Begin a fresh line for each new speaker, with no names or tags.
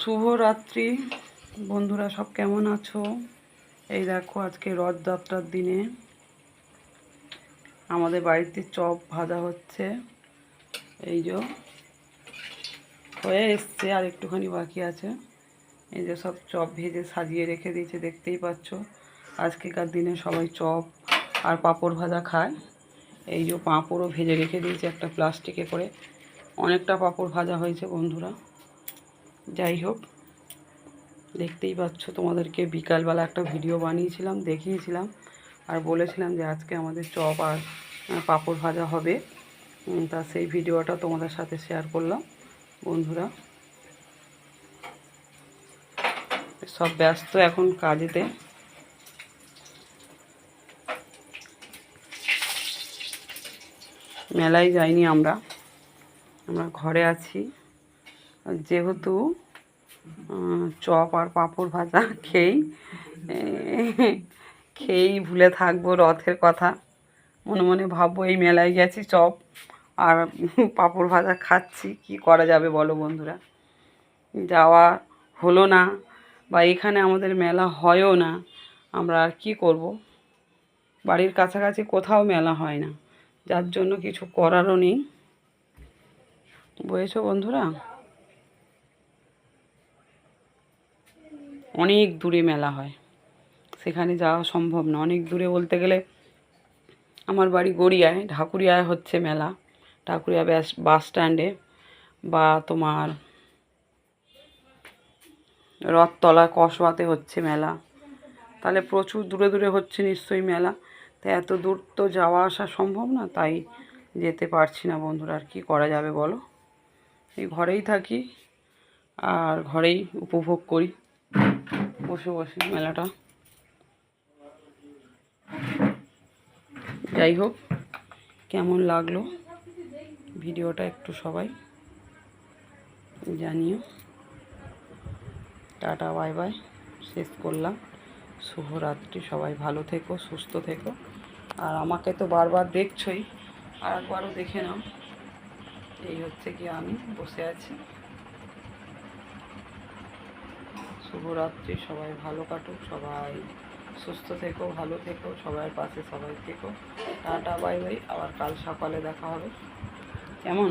শুভরাত্রি বন্ধুরা সব কেমন আছো? এই দেখো আজকে রথযাত্রার দিনে আমাদের বাড়িতে চপ ভাজা হচ্ছে। এই যে হয়ে এসছে আর একটুখানি বাকি আছে। এই যে সব চপ ভেজে সাজিয়ে রেখে দিয়েছে দেখতেই পাচ্ছ। আজকেকার দিনে সবাই চপ আর পাঁপড় ভাজা খায়। এই যে পাঁপড়ও ভেজে রেখে দিয়েছে একটা প্লাস্টিকে করে। অনেকটা পাঁপড় ভাজা হয়েছে বন্ধুরা। যাই হোক, দেখতেই পাচ্ছ তোমাদেরকে বিকালবেলা একটা ভিডিও বানিয়েছিলাম, দেখিয়েছিলাম, আর বলেছিলাম যে আজকে আমাদের চপ আর পাঁপড় ভাজা হবে। তা সেই ভিডিওটা তোমাদের সাথে শেয়ার করলাম, বন্ধুরা। সব ব্যস্ত এখন কাজেতে। মেলায় যাইনি আমরা আমরা ঘরে আছি। যেহেতু চপ আর পাঁপড় ভাজা খেয়েই খেয়েই ভুলে থাকব রথের কথা। মনে মনে ভাববো এই মেলায় গেছি চপ আর পাঁপড় ভাজা খাচ্ছি, কি করা যাবে বলো বন্ধুরা? যাওয়া হলো না বা এখানে আমাদের মেলা হয়ও না, আমরা আর কী করব? বাড়ির কাছাকাছি কোথাও মেলা হয় না, যার জন্য কিছু করারও নেই। বুঝেছ বন্ধুরা? অনেক দূরে মেলা হয়। সেখানে যাওয়া সম্ভব না। অনেক দূরে বলতে গেলে আমার বাড়ি গড়িয়ায়, ঢাকুরিয়ায় হচ্ছে মেলা। ঢাকুরিয়া ব্যাস, বাস স্ট্যান্ডে বা তোমার রথতলা, কসবাতে হচ্ছে মেলা। তাহলে প্রচুর দূরে দূরে হচ্ছে নিশ্চয়ই মেলা। তো এত দূর তো যাওয়া আসা সম্ভব না, তাই যেতে পারছি না বন্ধুরা। আর কি করা যাবে বলো? এই ঘরেই থাকি আর ঘরেই উপভোগ করি। বসে বসে। মেলাটা। যাই হোক কেমন লাগল ভিডিওটা একটু সবাই জানিও। Tata bye bye. শেষ করলাম। শুভরাত্রি সবাই ভালো থেকো সুস্থ থেকো। আর আমাকে তো বারবার দেখছই আর একবারও দেখে নাও। এই হচ্ছে কি আমি বসে আছি। শুভরাত্রি, সবাই ভালো কাটুক, সবাই সুস্থ থেকো, ভালো থেকো সবার পাশে সবাই থেকো। টাটা, বাই বাই, আবার কাল সকালে দেখা হবে। কেমন?